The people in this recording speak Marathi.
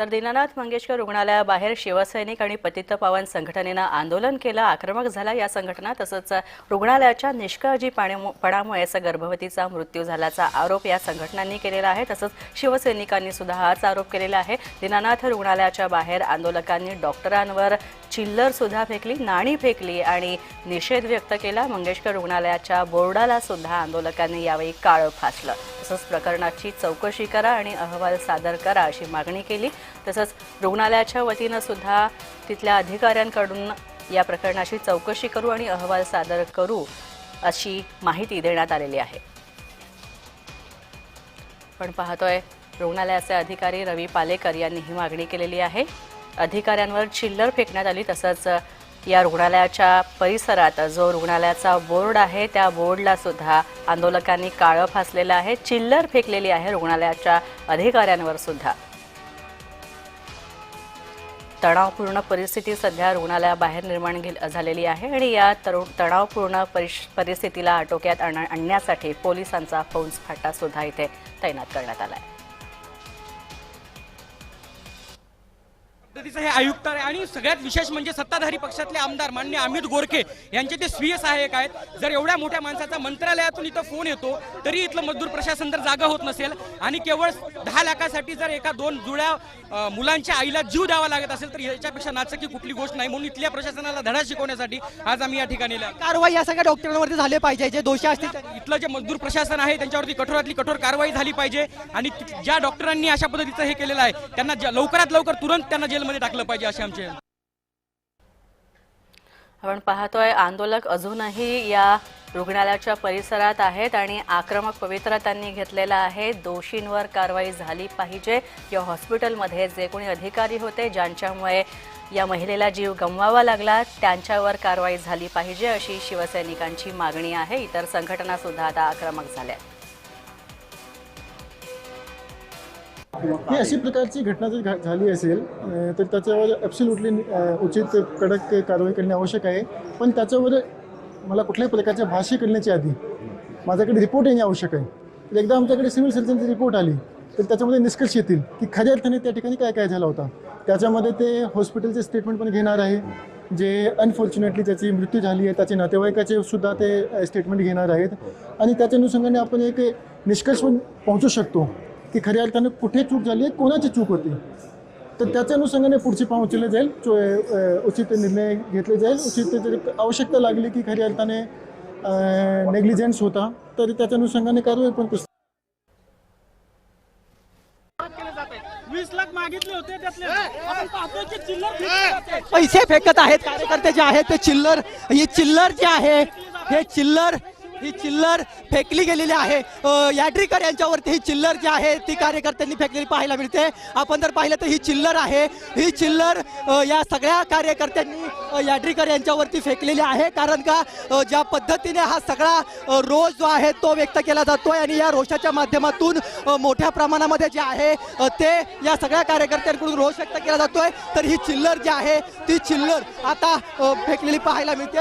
तर दीनानाथ मंगेशकर रुग्णालयाबाहेर शिवसैनिक आणि पतित पावन संघटनेनं आंदोलन केलं आक्रमक झाला या संघटना तसंच रुग्णालयाच्या निष्काळजीपणामुळेच गर्भवतीचा मृत्यू झाल्याचा आरोप या संघटनांनी केलेला आहे. तसंच शिवसैनिकांनी सुद्धा हाच आरोप केलेला आहे. दीनानाथ रुग्णालयाच्या बाहेर आंदोलकांनी डॉक्टरांवर चिल्लर सुद्धा फेकली नाणी फेकली आणि निषेध व्यक्त केला. मंगेशकर रुग्णालयाच्या बोर्डाला सुद्धा आंदोलकांनी यावेळी काळं फासलं. तसंच प्रकरणाची चौकशी करा आणि अहवाल सादर करा अशी मागणी केली. तसंच रुग्णालयाच्या वतीनं सुद्धा तिथल्या अधिकाऱ्यांकडून या प्रकरणाची चौकशी करू आणि अहवाल सादर करू अशी माहिती देण्यात आलेली आहे. पण पाहतोय रुग्णालयाचे अधिकारी रवी पालेकर यांनी ही मागणी केलेली आहे. अधिकाऱ्यांवर चिल्लर फेकण्यात आली तसंच या रुग्णालयाच्या परिसरात जो रुग्णालयाचा बोर्ड आहे त्या बोर्डला सुद्धा आंदोलकांनी काळं फासलेलं आहे. चिल्लर फेकलेली आहे रुग्णालयाच्या अधिकाऱ्यांवर सुद्धा. तणावपूर्ण परिस्थिती सध्या रुग्णालयाबाहेर निर्माण झालेली आहे आणि या तरुण तणावपूर्ण परिस्थितीला आटोक्यात आण- आणण्यासाठी पोलिसांचा फौज फाटा सुद्धा इथे तैनात करण्यात आला आहे पद्धतीचं हे आयुक्त आहे. आणि सगळ्यात विशेष म्हणजे सत्ताधारी पक्षातले आमदार मान्य अमित गोरखे यांचे ते स्वीय सहाय्यक आहेत. जर एवढ्या मोठ्या माणसाचा मंत्रालयातून इथं फोन येतो तरी इथलं मजदूर प्रशासन जर जागा होत नसेल. आणि केवळ दहा लाखासाठी जर एका दोन जुळ्या मुलांच्या आईला जीव द्यावा लागत असेल तर याच्यापेक्षा नाचकी कुठली गोष्ट नाही. म्हणून इथल्या प्रशासनाला धडा शिकवण्यासाठी आज आम्ही या ठिकाणी. कारवाई या सगळ्या डॉक्टरांवरती झाले पाहिजे. जे दोषी असतील. इथलं जे मजदूर प्रशासन आहे त्यांच्यावरती कठोरातली कठोर कारवाई झाली पाहिजे. आणि ज्या डॉक्टरांनी अशा पद्धतीचं हे केलेलं आहे त्यांना लवकरात लवकर तुरंत त्यांना जेलमध्ये टाकलं पाहिजे असे आमचे. आपण पाहतोय आंदोलक अजूनही या रुग्णालयाच्या परिसरात आहेत आणि आक्रमक पवित्रा त्यांनी घेतलेला आहे. दोषींवर कारवाई झाली पाहिजे. या हॉस्पिटलमध्ये जे कोणी अधिकारी होते ज्यांच्यामुळे या महिलेला जीव गमवावा लागला त्यांच्यावर कारवाई झाली पाहिजे अशी शिवसैनिकांची मागणी आहे. इतर संघटना सुद्धा आता आक्रमक झाल्या. ही अशी प्रकारची घटना जर घा- झाली असेल तर त्याच्यावर ॲब्सोल्युटली उचित कडक कारवाई करणे आवश्यक आहे. पण त्याच्यावर मला कुठल्याही प्रकारच्या भाष्य करण्याच्या आधी माझ्याकडे रिपोर्ट येणे आवश्यक आहे. तर एकदा आमच्याकडे सिव्हिल सर्जनची रिपोर्ट आली तर त्याच्यामध्ये निष्कर्ष येतील की खऱ्या अर्थाने त्या ठिकाणी काय काय झाला होता. त्याच्यामध्ये ते हॉस्पिटलचे स्टेटमेंट पण घेणार आहे जे अनफॉर्च्युनेटली त्याची मृत्यू झाली आहे त्याचे नातेवाईकाचे सुद्धा ते स्टेटमेंट घेणार आहेत. आणि त्याच्या अनुषंगाने आपण एक निष्कर्ष पण पोहोचू शकतो. की खऱ्या अर्थानं कुठे चूक झाली आहे कोणाची चूक होती? तर त्याच्या अनुषंगाने पुढची पाव उचलले जाईल चो- उचित निर्णय घेतले जाईल उचित जर आवश्यकता लागली की खऱ्या अर्थाने नेग्लिजन्स होता तर त्याच्या अनुषंगाने कारवाई पण पुस- वीस लाख मागितले होते त्यातले. आपण पाहतोय की चिल्लर पैसे फेकत आहेत कार्यकर्ते जे आहेत ते चिल्लर ही चिल्लर जे आहे हे चिल्लर ही चिल्लर फेकली गेलेली आहे. अ, याड्रीकर यांच्यावरती ही चिल्लर जी आहे ती कार्यकर्त्यांनी फेकलेली पाहायला मिळते. आपण जर पाहिलं तर ही चिल्लर आहे. ही चिल्लर या सगळ्या कार्यकर्त्यांनी अ, याड्रीकर यांच्यावरती फेकलेली आहे. कारण का ज्या पद्धतीने हा सगळा रोष जो आहे तो व्यक्त केला जातोय आणि या रोषाच्या माध्यमातून मोठ्या प्रमाणामध्ये जे आहे ते या सगळ्या कार्यकर्त्यांकडून रोष व्यक्त केला जातोय. तर ही चिल्लर जी आहे ती चिल्लर आता फेकलेली पाहायला मिळते.